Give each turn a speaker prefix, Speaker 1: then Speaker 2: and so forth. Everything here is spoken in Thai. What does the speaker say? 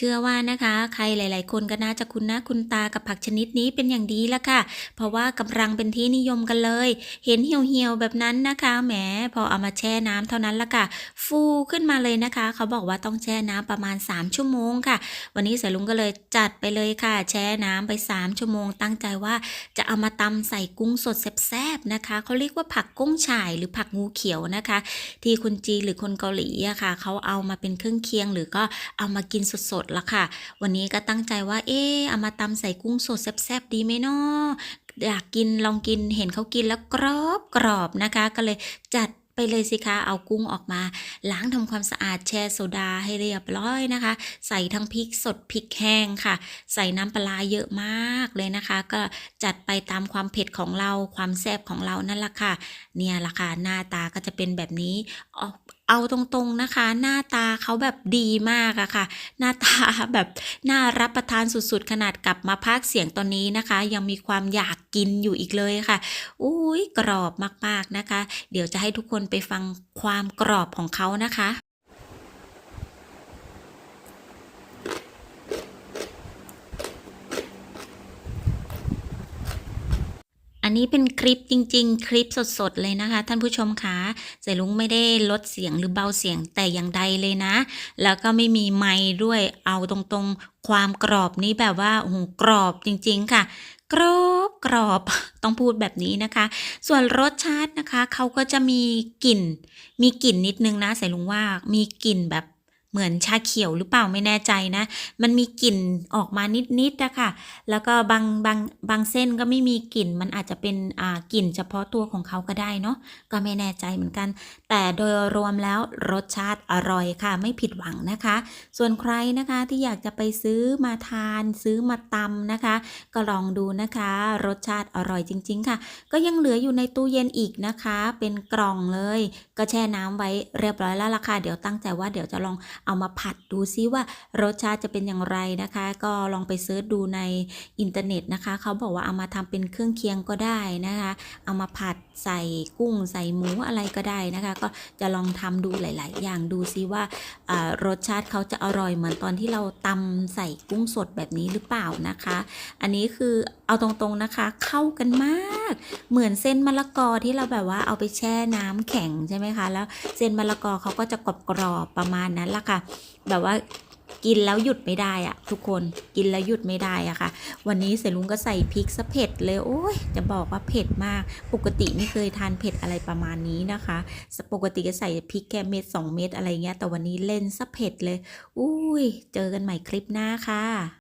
Speaker 1: เชื่อว่านะคะ ใครหลาย ๆ คนก็น่าจะคุ้นหน้าคุ้นตากับผักชนิดนี้เป็นอย่างดีละค่ะ เพราะว่ากำลังเป็นที่นิยมกันเลย เห็นเหี่ยว ๆ แบบนั้นนะคะแหมพอเอามาแช่น้ำเท่านั้นละค่ะ ฟูขึ้นมาเลยนะคะ เขาบอกว่าต้องแช่น้ำประมาณ 3 ชั่วโมงค่ะ วันนี้เสายลุงก็เลยจัดไปเลยค่ะ แช่น้ำไป 3 ชั่วโมง ตั้งใจว่าจะเอามาตำใส่กุ้งสดแซ่บๆนะคะเขาเรียกว่าผักกุ้งฉ่ายหรือผักงูเขียวนะคะ ที่คนจีนหรือคนเกาหลีอะค่ะเขาเอามาเป็นเครื่องเคียง หรือก็เอามากินสดๆละค่ะ วันนี้ก็ตั้งใจว่า เอ๊ะเอามาตำใส่กุ้งสดแซ่บๆดีไหมเนาะอยากกินลองกินเห็นเขากินแล้วกรอบกรอบนะคะ ก็เลยจัดไปเลยสิคะ เอากุ้งออกมา ล้างทำความสะอาดแช่โซดาให้เรียบร้อยนะคะ ใส่ทั้งพริกสดพริกแห้งค่ะ ใส่น้ำปลาเยอะมากเลยนะคะ ก็จัดไปตามความเผ็ดของเราความแซ่บของเรานั่นแหละค่ะ เนี่ยละค่ะหน้าตาก็จะเป็นแบบนี้เอา เอาตรงๆนะคะ หน้าตาเขาแบบดีมากอะค่ะ หน้าตาแบบน่ารับประทานสุดๆ ขนาดกลับมาพากเสียงตอนนี้นะคะ ยังมีความอยากกินอยู่อีกเลยค่ะอุ้ยกรอบมากๆนะคะ เดี๋ยวจะให้ทุกคนไปฟังความกรอบของเขานะคะ อันนี้เป็นคลิปจริง ๆ คลิปสดๆเลยนะคะ ท่านผู้ชมคะเสายลุงไม่ได้ลดเสียงหรือเบาเสียงแต่อย่างใดเลยนะ แล้วก็ไม่มีไมค์ด้วยเอาตรงๆ ความกรอบนี้แบบว่าโอ้โหกรอบจริง ๆ ค่ะกรอบกรอบต้องพูดแบบนี้นะคะ ส่วนรสชาตินะคะเขาก็จะมีกลิ่น มีกลิ่นนิดนึงนะสายลุงว่ามีกลิ่นแบบ เหมือนชาเขียวหรือเปล่าไม่แน่ใจนะ มันมีกลิ่นออกมานิดๆนะคะแล้วก็บางบางบางเส้นก็ไม่มีกลิ่น มันอาจจะเป็นอ่ากลิ่นเฉพาะตัวของเขาก็ได้เนาะ ก็ไม่แน่ใจเหมือนกัน แต่โดยรวมแล้วรสชาติอร่อยค่ะ ไม่ผิดหวังนะคะ ส่วนใครนะคะที่อยากจะไปซื้อมาทานซื้อมาตำนะคะ ก็ลองดูนะคะ รสชาติอร่อยจริง ๆ ค่ะ ก็ยังเหลืออยู่ในตู้เย็นอีกนะคะ เป็นกล่องเลย ก็แช่น้ำไว้เรียบร้อยแล้วล่ะค่ะ เดี๋ยวตั้งใจว่าเดี๋ยวจะลองเอามาผัดดูซิว่ารสชาติจะเป็นอย่างไรนะคะ ก็ลองไปเสิร์ชดูในอินเทอร์เน็ตนะคะเขาบอกว่าเอามาทำเป็นเครื่องเคียงก็ได้นะคะ เอามาผัดใส่กุ้งใส่หมูอะไรก็ได้นะคะ ก็จะลองทำดูหลาย ๆ อย่างดูซิว่าอ่ารสชาติเขาจะอร่อยเหมือนตอนที่เราตำใส่กุ้งสดแบบนี้หรือเปล่านะคะ อันนี้คือเอาตรงๆนะคะเข้ากันมาก เหมือนเส้นมะละกอที่เราแบบว่าเอาไปแช่น้ำแข็งใช่ไหมคะ แล้วเส้นมะละกอเขาก็จะกรอบๆประมาณนั้นละค่ะแบบว่ากินแล้วหยุดไม่ได้อะทุกคนกินแล้วหยุดไม่ได้อะค่ะ วันนี้เสยลุงก็ใส่พริกซะเผ็ดเลยโอ้ยจะบอกว่าเผ็ดมาก ปกติไม่เคยทานเผ็ดอะไรประมาณนี้นะคะ ปกติก็ใส่พริกแค่เม็ดสองเม็ดอะไรเงี้ยแต่วันนี้เล่นซะเผ็ดเลย อุ้ย เจอกันใหม่คลิปหน้าค่ะ